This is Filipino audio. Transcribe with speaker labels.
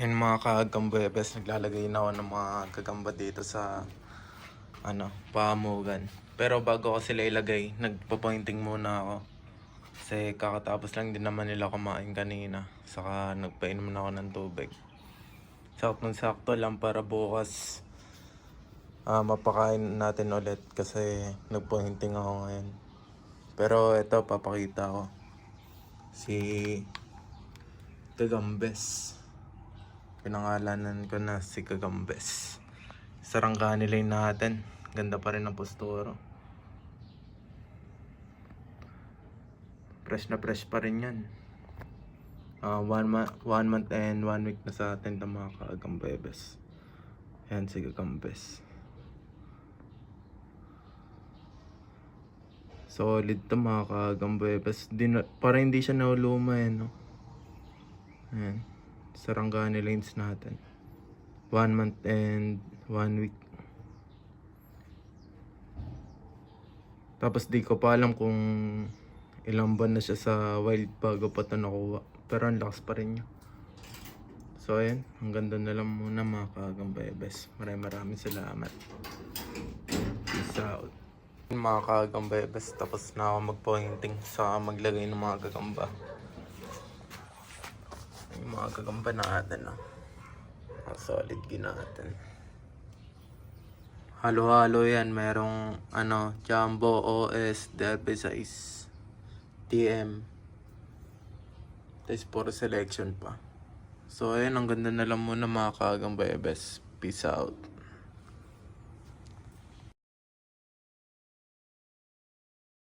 Speaker 1: Ayun mga kagambebes, naglalagay na ako ng mga kagamba dito sa ano, pamugan. Pero bago ko sila ilagay, nagpa-pointing muna ako. Kasi kakatapos lang din naman nila kumain kanina. Saka nagpainom na ako ng tubig. Saktong sakto lang para bukas ah, mapakain natin ulit kasi nagpointing ako ngayon. Pero ito, papakita ko. Si Kagambes. Pinangalanan ko na si Kagambes. Sarangga nila yun natin. Ganda pa rin ang posturo. Fresh na fresh pa rin yan. Ah, one, ma- one month and one week na sa atin ng mga Kagambebes. Yan si Kagambes. Solid to mga Kagambebes. Di na, parang hindi siya nauluma eh, no? Ayan. Sarangani lanes natin. One month and one week. Tapos di ko pa alam kung ilang buwan na siya sa wild bago pa ito nakuha. Pero ang lakas pa rin niya. So ayan, hanggang doon na lang muna mga kagambebes. Maraming maraming salamat. Peace out. Mga kagambebes, tapos na ako mag-pointing sa maglagay ng mga gagamba. Mga gagamba natin, no? Ang solid din natin. Halo-halo yan. Merong, ano, Jumbo OS, Derby size, TM. Tapos puro selection pa. So, ayun, ang ganda na lang muna mga kagambebes. Peace out.